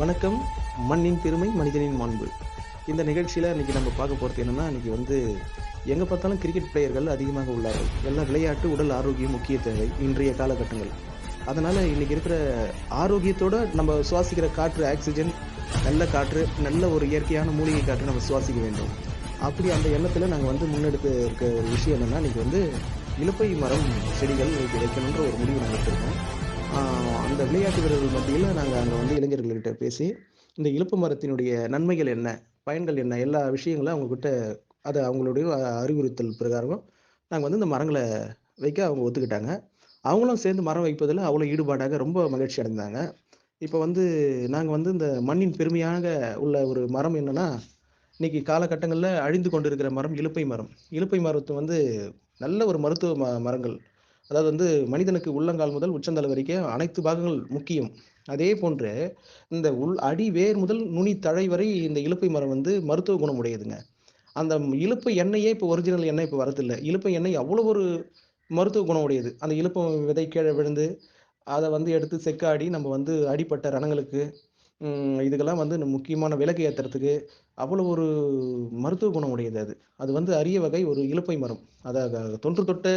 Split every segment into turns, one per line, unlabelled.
வணக்கம். மண்ணின் பெருமை மனிதனின் மாண்பு. இந்த நிகழ்ச்சியில் இன்றைக்கி நம்ம பார்க்க போகிறது என்னன்னா இன்றைக்கி வந்து எங்கே பார்த்தாலும் கிரிக்கெட் பிளேயர்கள் அதிகமாக உள்ளார்கள். எல்லாம் விளையாட்டு உடல் ஆரோக்கியம் முக்கிய தேவை இன்றைய காலகட்டங்கள். அதனால் இன்றைக்கி இருக்கிற ஆரோக்கியத்தோடு நம்ம சுவாசிக்கிற காற்று ஆக்சிஜன் நல்ல காற்று நல்ல ஒரு இயற்கையான மூலிகை காற்று நம்ம சுவாசிக்க வேண்டும். அப்படி அந்த எண்ணத்தில் நாங்கள் வந்து முன்னெடுத்து இருக்க ஒரு விஷயம் என்னென்னா இன்றைக்கி வந்து இலப்பை மரம் செடிகள் வைக்கணுன்ற ஒரு முடிவு நாங்கள் எடுத்திருக்கோம். அந்த விளையாட்டு வீரர்கள் மத்தியில் நாங்கள் அங்கே வந்து இளைஞர்கள்கிட்ட பேசி இந்த இலுப்பு மரத்தினுடைய நன்மைகள் என்ன பயன்கள் என்ன எல்லா விஷயங்களும் அவங்கக்கிட்ட அதை அவங்களுடைய அறிவுறுத்தல் பிரகாரம் நாங்கள் வந்து இந்த மரங்களை வைக்க அவங்க ஒத்துக்கிட்டாங்க. அவங்களும் சேர்ந்து மரம் வைப்பதில் அவ்வளோ ஈடுபாடாக ரொம்ப மகிழ்ச்சி அடைந்தாங்க. இப்போ வந்து நாங்கள் வந்து இந்த மண்ணின் பெருமையாக உள்ள ஒரு மரம் என்னன்னா இன்னைக்கு காலகட்டங்களில் அழிந்து கொண்டிருக்கிற மரம் இலுப்பை மரம். இலுப்பை மரத்து வந்து நல்ல ஒரு மருத்துவ ம மரங்கள். அதாவது வந்து மனிதனுக்கு உள்ளங்கால் முதல் உச்சந்தலை வரைக்கும் அனைத்து பாகங்கள் முக்கியம். அதே போன்று இந்த உள் அடி வேர் முதல் நுனி தழை வரை இந்த இலுப்பை மரம் வந்து மருத்துவ குணம் உடையதுங்க அந்த இழுப்பு எண்ணெயே இப்போ ஒரிஜினல் எண்ணெய் இப்போ வரதில்லை. இழுப்பு எண்ணெய் அவ்வளோ ஒரு மருத்துவ குணம் உடையது அந்த இழுப்பு விதை கீழே விழுந்து அதை வந்து எடுத்து செக்காடி நம்ம வந்து அடிப்பட்ட ரணங்களுக்கு இதுக்கெல்லாம் வந்து முக்கியமான விளக்கு ஏற்றுறதுக்கு அவ்வளோ ஒரு மருத்துவ குணம் உடையது அது. அது வந்து அரிய வகை ஒரு இலுப்பை மரம். அதை தொன்று தொட்ட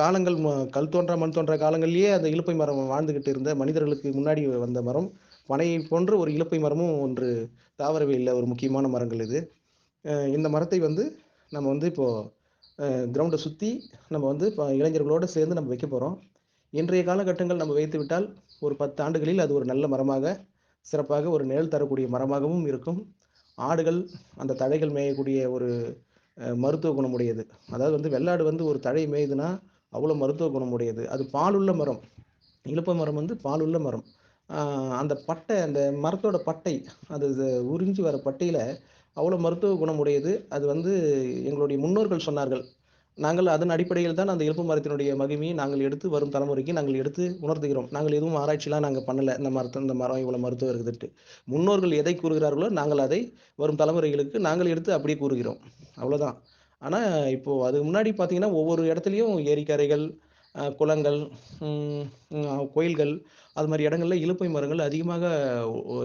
காலங்கள் ம- கல் தோன்றா மண் தோன்றா காலங்கள்லேயே அந்த இலுப்பை மரம் வாழ்ந்துக்கிட்டு இருந்த மனிதர்களுக்கு முன்னாடி வந்த மரம். பனையை போன்ற ஒரு இலுப்பை மரமும் ஒன்று தாவரவியலில் ஒரு முக்கியமான மரங்கள் இது. இந்த மரத்தை வந்து நம்ம வந்து இப்போது கிரவுண்டை சுற்றி நம்ம வந்து இப்போ இளைஞர்களோடு சேர்ந்து நம்ம வைக்க போகிறோம் இன்றைய காலகட்டங்கள் நம்ம வைத்து விட்டால் ஒரு பத்து ஆண்டுகளில் அது ஒரு நல்ல மரமாக சிறப்பாக ஒரு நிழல் தரக்கூடிய மரமாகவும் இருக்கும். ஆடுகள் அந்த தழைகள் மேயக்கூடிய ஒரு மருத்துவ குணமுடையது. அதாவது வந்து வெள்ளாடு வந்து ஒரு தழை மேயுதுன்னா அவ்வளோ மருத்துவ குணமுடையது. அது பாலுள்ள மரம். இழுப்ப மரம் வந்து பாலுள்ள மரம். அந்த பட்டை அந்த மரத்தோட பட்டை அது உறிஞ்சி வர பட்டையில் அவ்வளோ மருத்துவ குணமுடையது. அது வந்து எங்களுடைய முன்னோர்கள் சொன்னார்கள். நாங்கள் அதன் அடிப்படையில் தான் அந்த எலும்பு மரத்தினுடைய மகிமையை நாங்கள் எடுத்து வரும் தலைமுறைக்கு நாங்கள் எடுத்து உணர்த்துகிறோம். நாங்கள் எதுவும் ஆராய்ச்சிலாம் நாங்கள் பண்ணலை. இந்த மரத்தை இந்த மரம் இவ்வளோ மருத்துவம் இருக்குதுட்டு முன்னோர்கள் எதை கூறுகிறார்களோ நாங்கள் அதை வரும் தலைமுறைகளுக்கு நாங்கள் எடுத்து அப்படியே கூறுகிறோம். அவ்வளோதான் ஆனால் இப்போது அதுக்கு முன்னாடி பார்த்தீங்கன்னா ஒவ்வொரு இடத்துலையும் ஏரிக்கரைகள் குளங்கள் கோயில்கள் அது மாதிரி இடங்கள்ல இலுப்பை மரங்கள் அதிகமாக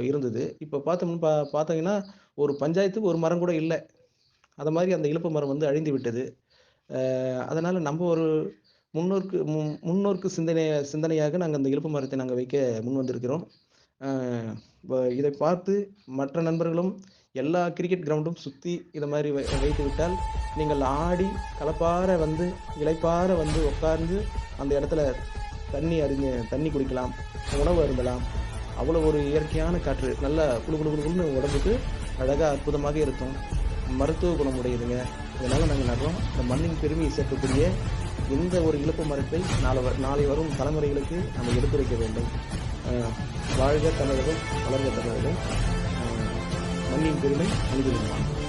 இருந்தது. இப்போ பார்த்தோம்னு பா பார்த்தீங்கன்னா ஒரு பஞ்சாயத்துக்கு ஒரு மரம் கூட இல்லை. அது மாதிரி அந்த இலுப்பை மரம் வந்து அழிந்து விட்டது. அதனால் நம்ம ஒரு முன்னோருக்கு முன்- முன்னோருக்கு சிந்தனை சிந்தனையாக நாங்கள் அந்த இலுப்பு மரத்தை நாங்கள் வைக்க முன் வந்திருக்கிறோம். இதை பார்த்து மற்ற நண்பர்களும் எல்லா கிரிக்கெட் கிரவுண்டும் சுற்றி இதை மாதிரி வை வைத்து விட்டால் நீங்கள் ஆடி கலப்பார வந்து இளைப்பார வந்து உட்கார்ந்து அந்த இடத்துல தண்ணி அறிஞ்சு தண்ணி குடிக்கலாம் உணவு அருந்தலாம். அவ்வளோ ஒரு இயற்கையான காற்று. நல்லா குளு குளு குளுன்னு உடம்புக்கு அழகாக அற்புதமாக இருக்கும். மருத்துவ குணம் உடையதுங்க இதனால் நாங்கள் நடுறோம். இந்த மண்ணின் பெருமையை சேர்க்கக்கூடிய இந்த ஒரு இழுப்பு மரத்தை நாளை வ- நாளை வரும் தலைமுறைகளுக்கு நம்ம எடுத்துரைக்க வேண்டும். வாழ்க தமிழகம் வளர்க தமிழகம் மண்ணின் பெருமை மனிதனின்